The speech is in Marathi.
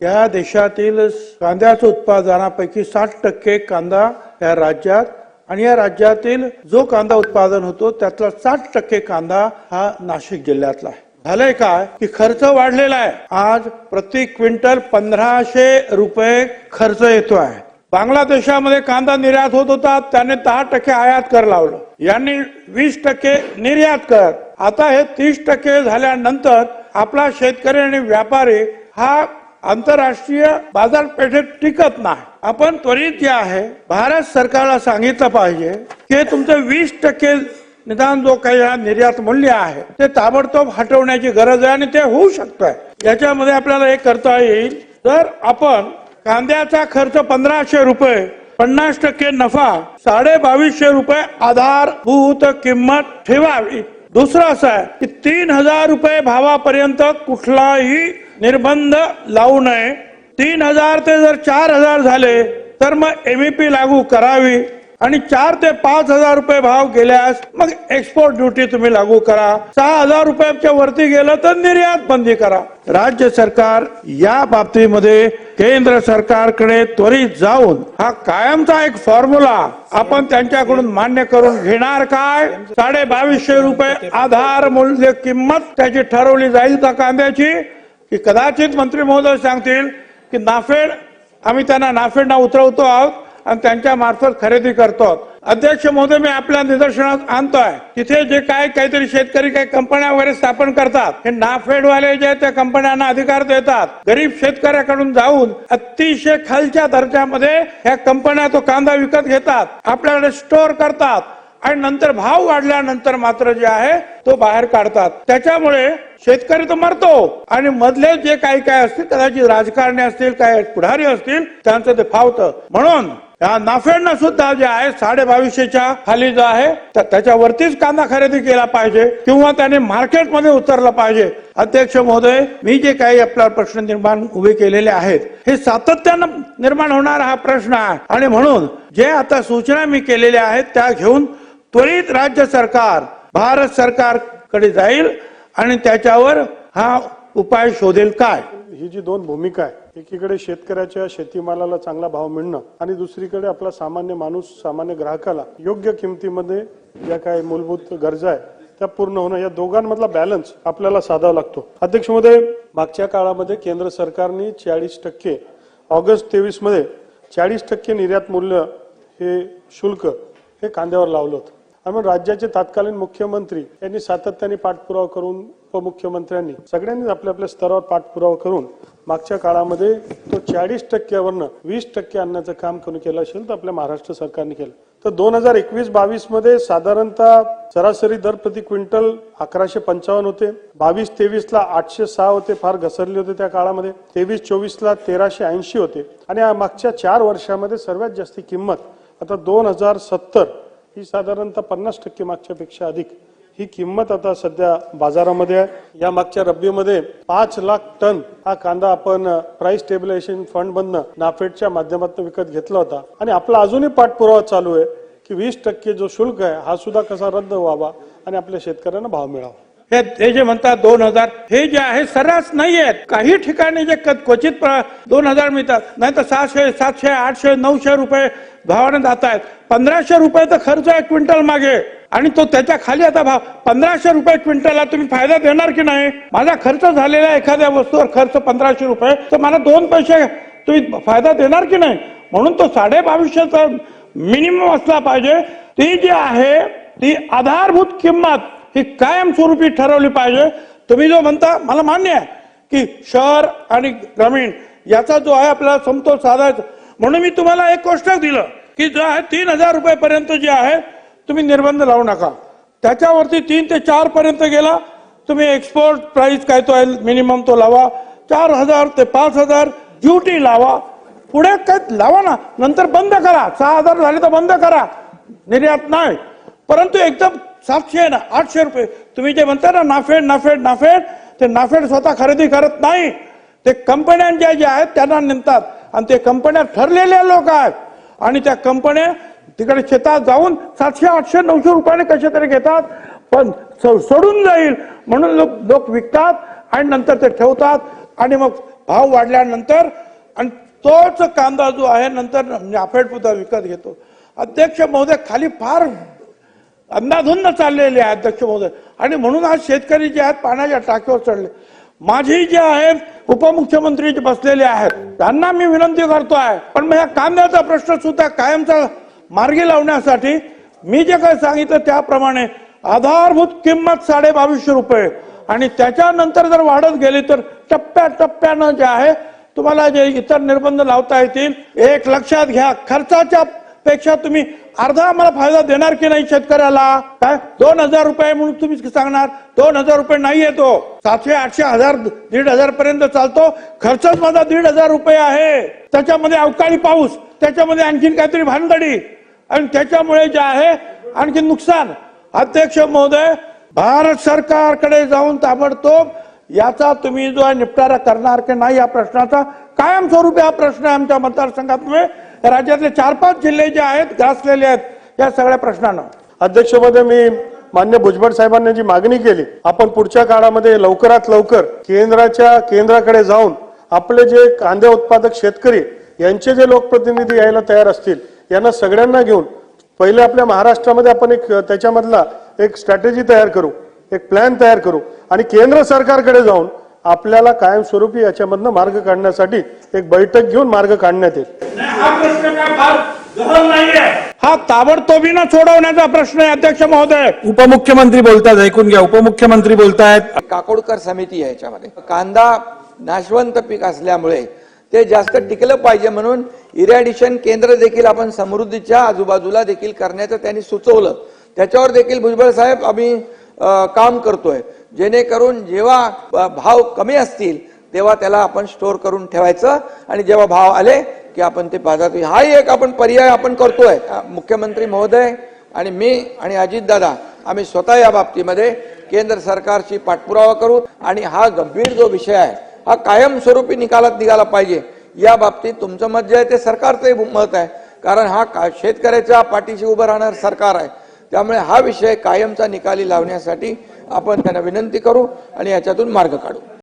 या देशातील कांद्याचं उत्पादनापैकी साठ टक्के कांदा या राज्यात आणि या राज्यातील जो कांदा उत्पादन होतो त्यातला साठ टक्के कांदा हा नाशिक जिल्ह्यातला आहे. झालंय काय? की खर्च वाढलेला आहे. आज प्रति क्विंटल पंधराशे रुपये खर्च येतो आहे. बांगलादेशामध्ये कांदा निर्यात होत होता त्याने दहा टक्के आयात कर लावलं. यांनी वीस टक्के निर्यात कर. आता हे तीस टक्के झाल्यानंतर आपला शेतकरी आणि व्यापारी हा आंतरराष्ट्रीय बाजारपेठेत टिकत नाही. आपण त्वरित जे आहे भारत सरकारला सांगितलं पाहिजे की तुमचं वीस टक्के निदान जो काही निर्यात मूल्य आहे ते ताबडतोब हटवण्याची गरज आहे आणि ते होऊ शकतंय. याच्यामध्ये आपल्याला हे करता येईल तर आपण कांद्याचा खर्च पंधराशे रुपये पन्नास टक्के नफा साडे बावीसशे रुपये आधारभूत किंमत ठेवावी. दुसरं असं आहे की तीन हजार रुपये भावापर्यंत कुठलाही निर्बंध लावू नये. तीन हजार ते जर चार हजार झाले तर मग एमईपी लागू करावी. आणि चार ते पाच हजार रुपये भाव गेल्यास मग एक्सपोर्ट ड्युटी तुम्ही लागू करा. सहा हजार रुपयाच्या वरती गेलं तर निर्यात बंदी करा. राज्य सरकार या बाबतीमध्ये केंद्र सरकारकडे त्वरित जाऊन हा कायमचा एक फॉर्म्युला आपण त्यांच्याकडून मान्य करून घेणार काय? साडे बावीसशे रुपये आधार मूल्य किंमत त्याची ठरवली जाईल का कांद्याची? की कदाचित मंत्री महोदय सांगतील की नाफेड आम्ही त्यांना नाफेडना उतरवतो आहोत आणि त्यांच्या मार्फत खरेदी करतो अध्यक्ष महोदय मी आपल्या निदर्शनात आणतोय. तिथे जे काय काहीतरी शेतकरी काही कंपन्या वगैरे स्थापन करतात हे नाफेडवाले जे त्या कंपन्यांना अधिकार देतात. गरीब शेतकऱ्याकडून जाऊन अतिशय खालच्या दर्जामध्ये ह्या कंपन्या तो कांदा विकत घेतात आपल्याकडे स्टोअर करतात. आणि नंतर भाव वाढल्यानंतर मात्र जे आहे तो बाहेर काढतात. त्याच्यामुळे शेतकरी तर मरतो. आणि मधले जे काही काय असतील कदाचित राजकारणी असतील काय पुढारी असतील त्यांचं ते फावतं. म्हणून या नाफेडनं सुद्धा जे आहे साडे बावीसशेच्या खाली जो आहे तर त्याच्यावरतीच कांदा खरेदी केला पाहिजे किंवा त्याने मार्केटमध्ये उतरलं पाहिजे. अध्यक्ष महोदय मी जे काही आपला प्रश्न निर्माण उभे केलेले आहेत हे सातत्यानं निर्माण होणारा हा प्रश्न आहे. आणि म्हणून जे आता सूचना मी केलेल्या आहेत त्या घेऊन त्वरित राज्य सरकार भारत सरकारकडे जाईल आणि त्याच्यावर हा उपाय शोधेल काय? ही जी दोन भूमिका आहे एकीकडे शेतकऱ्याच्या शेतीमालाला चांगला भाव मिळणं आणि दुसरीकडे आपला सामान्य माणूस सामान्य ग्राहकाला योग्य किमतीमध्ये ज्या काही मूलभूत गरजा आहे त्या पूर्ण होणं या दोघांमधला बॅलन्स आपल्याला साधावा लागतो. अध्यक्षमध्ये मागच्या काळामध्ये केंद्र सरकारने चाळीस टक्के ऑगस्ट तेवीसमध्ये चाळीस टक्के निर्यात मूल्य हे शुल्क हे कांद्यावर लावलं होतं. त्यामुळे राज्याचे तत्कालीन मुख्यमंत्री यांनी सातत्याने पाठपुरावा करून उपमुख्यमंत्र्यांनी सगळ्यांनी आपल्या आपल्या स्तरावर पाठपुरावा करून मागच्या काळामध्ये तो चाळीस टक्क्यावरनं वीस टक्के आणण्याचं काम कोणी केलं असेल तर आपल्या महाराष्ट्र सरकारने केलं. तर दोन हजार एकवीस बावीसमध्ये साधारणतः सरासरी दर प्रति क्विंटल अकराशे पंचावन्न होते. बावीस तेवीस ला आठशे सहा होते फार घसरले होते त्या काळामध्ये. तेवीस चोवीस ला तेराशे ऐंशी होते. आणि मागच्या चार वर्षामध्ये सर्वात जास्ती किंमत आता दोन हजार सत्तर ही साधारणतः पन्नास टक्के मागच्यापेक्षा अधिक. ही किंमत आता सध्या बाजारामध्ये आहे. या मागच्या रब्बीमध्ये पाच लाख टन हा कांदा आपण प्राइस स्टेबिलायझेशन फंड मधनं नाफेडच्या माध्यमातून विकत घेतला होता. आणि आपला अजूनही पाठपुरावा चालू आहे की वीस टक्के जो शुल्क आहे हा सुद्धा कसा रद्द व्हावा आणि आपल्या शेतकऱ्यांना भाव मिळावा. हे हे जे म्हणतात दोन हजार हे जे आहे सर्रास नाही आहेत काही ठिकाणी जे क्वचित प्र- दोन हजार मिळतात नाही तर सहाशे सातशे आठशे नऊशे रुपये भावाने जात आहेत पंधराशे रुपये तर खर्च आहे क्विंटल मागे. आणि तो त्याच्याखाली आता भाव पंधराशे रुपये क्विंटलला तुम्ही फायदा देणार की नाही? माझा खर्च झालेला एखाद्या वस्तूवर खर्च पंधराशे रुपये तर मला दोन पैसे तुम्ही फायदा देणार की नाही? म्हणून तो साडे बावीसशेचा मिनिमम असला पाहिजे. ती जी आहे ती आधारभूत किंमत ही कायमस्वरूपी ठरवली पाहिजे. तुम्ही जो म्हणता मला मान्य आहे की शहर आणि ग्रामीण याचा जो आहे आपल्याला समतोल साधायचा. म्हणून मी तुम्हाला एक गोष्ट दिलं की जो आहे तीन हजार रुपयेपर्यंत जे आहे तुम्ही निर्बंध लावू नका. त्याच्यावरती तीन ते चार पर्यंत गेला तुम्ही एक्सपोर्ट प्राईस काय तो आहे मिनिमम तो लावा. चार हजार ते पाच हजार ड्युटी लावा. पुढे काय लावा ना. नंतर बंद करा. सहा हजार झाले तर बंद करा. निर्यात नाही. परंतु एकदम सातशे ना आठशे रुपये. तुम्ही जे म्हणता ना नाफेड नाफेड नाफेड ते नाफेड स्वतः खरेदी करत नाही. ते कंपन्यांच्या ज्या आहेत त्यांना नेमतात. आणि ते कंपन्या ठरलेल्या लोक आहेत. आणि त्या कंपन्या तिकडे शेतात जाऊन सातशे आठशे नऊशे रुपयाने कसे तरी घेतात पण सोडून जाईल. म्हणून लोक लोक विकतात आणि नंतर ते ठेवतात. आणि मग भाव वाढल्यानंतर आणि तोच कांदा जो आहे नंतर नाफेड सुद्धा विकत घेतो. अध्यक्ष महोदय खाली फार अंदाधुंद चाललेले आहेत अध्यक्ष महोदय आणि म्हणून आज शेतकरी जे आहेत पाण्याच्या टाकीवर चढले. माझी जे आहेत उपमुख्यमंत्री जे बसलेले आहेत त्यांना मी विनंती करतो आहे. पण मग ह्या कांद्याचा प्रश्न सुद्धा कायमचा मार्गी लावण्यासाठी मी जे काही सांगितलं त्याप्रमाणे आधारभूत किंमत साडे बावीसशे रुपये. आणि त्याच्यानंतर जर वाढत गेली तर टप्प्या टप्प्यानं जे आहे तुम्हाला जे इतर निर्बंध लावता येतील एक लक्षात घ्या खर्चाच्या पेक्षा तुम्ही अर्धा आम्हाला फायदा देणार की नाही शेतकऱ्याला? काय? दोन हजार रुपये म्हणून तुम्ही सांगणार? दोन हजार रुपये नाही येतो. सातशे आठशे हजार दीड हजार पर्यंत चालतो. खर्चच माझा दीड हजार रुपये आहे. त्याच्यामध्ये अवकाळी पाऊस त्याच्यामध्ये आणखीन काहीतरी भानगडी. आणि त्याच्यामुळे जे आहे आणखी नुकसान. अध्यक्ष महोदय भारत सरकारकडे जाऊन ताबडतोब याचा तुम्ही जो निपटारा करणार की नाही या प्रश्नाचा कायमस्वरूपी हा प्रश्न आहे आमच्या मतदारसंघातमुळे राज्यातले चार पाच जिल्हे जे आहेत ग्रासलेले आहेत या सगळ्या प्रश्नांना. अध्यक्षपदे मी मान्य भुजबळ साहेबांनी जी मागणी केली आपण पुढच्या काळामध्ये लवकरात लवकर केंद्राच्या केंद्राकडे जाऊन आपले जे कांदे उत्पादक शेतकरी यांचे जे लोकप्रतिनिधी यायला तयार असतील यांना सगळ्यांना घेऊन पहिले आपल्या महाराष्ट्रामध्ये आपण एक त्याच्यामधला एक स्ट्रॅटेजी तयार करू एक प्लॅन तयार करू आणि केंद्र सरकारकडे जाऊन आपल्याला कायमस्वरूपी याच्यामधनं मार्ग काढण्यासाठी एक बैठक घेऊन मार्ग काढण्यात येईल. हा प्रश्न काय फार गहन नाहीये. हा ताबडतोबीनं सोडवण्याचा प्रश्न आहे अध्यक्ष महोदय. उपमुख्यमंत्री बोलतात ऐकून घ्या. उपमुख्यमंत्री बोलतायत. काकोडकर समिती आहे याच्यामध्ये. कांदा नाशवंत पीक असल्यामुळे ते जास्त टिकलं पाहिजे म्हणून इरॅडिशन केंद्र देखील आपण समृद्धीच्या आजूबाजूला देखील करण्याचं त्यांनी सुचवलं. त्याच्यावर देखील भुजबळ साहेब आम्ही काम करतोय. जेणेकरून जेव्हा भाव कमी असतील तेव्हा त्याला आपण स्टोअर करून ठेवायचं. आणि जेव्हा भाव आले की आपण ते बाजारात हाही एक आपण पर्याय आपण करतोय. मुख्यमंत्री महोदय आणि मी आणि अजितदादा आम्ही स्वतः या बाबतीमध्ये केंद्र सरकारची पाठपुरावा करू आणि हा गंभीर जो विषय आहे हा कायमस्वरूपी निकालात निघाला पाहिजे. या बाबतीत तुमचं मत जे आहे ते सरकारचंही मत आहे. कारण हा का- शेतकऱ्याच्या पाठीशी उभं राहणार सरकार आहे. त्यामुळे हा विषय कायमचा निकाली लावण्यासाठी आपण त्यांना विनंती करू आणि याच्यातून मार्ग काढू.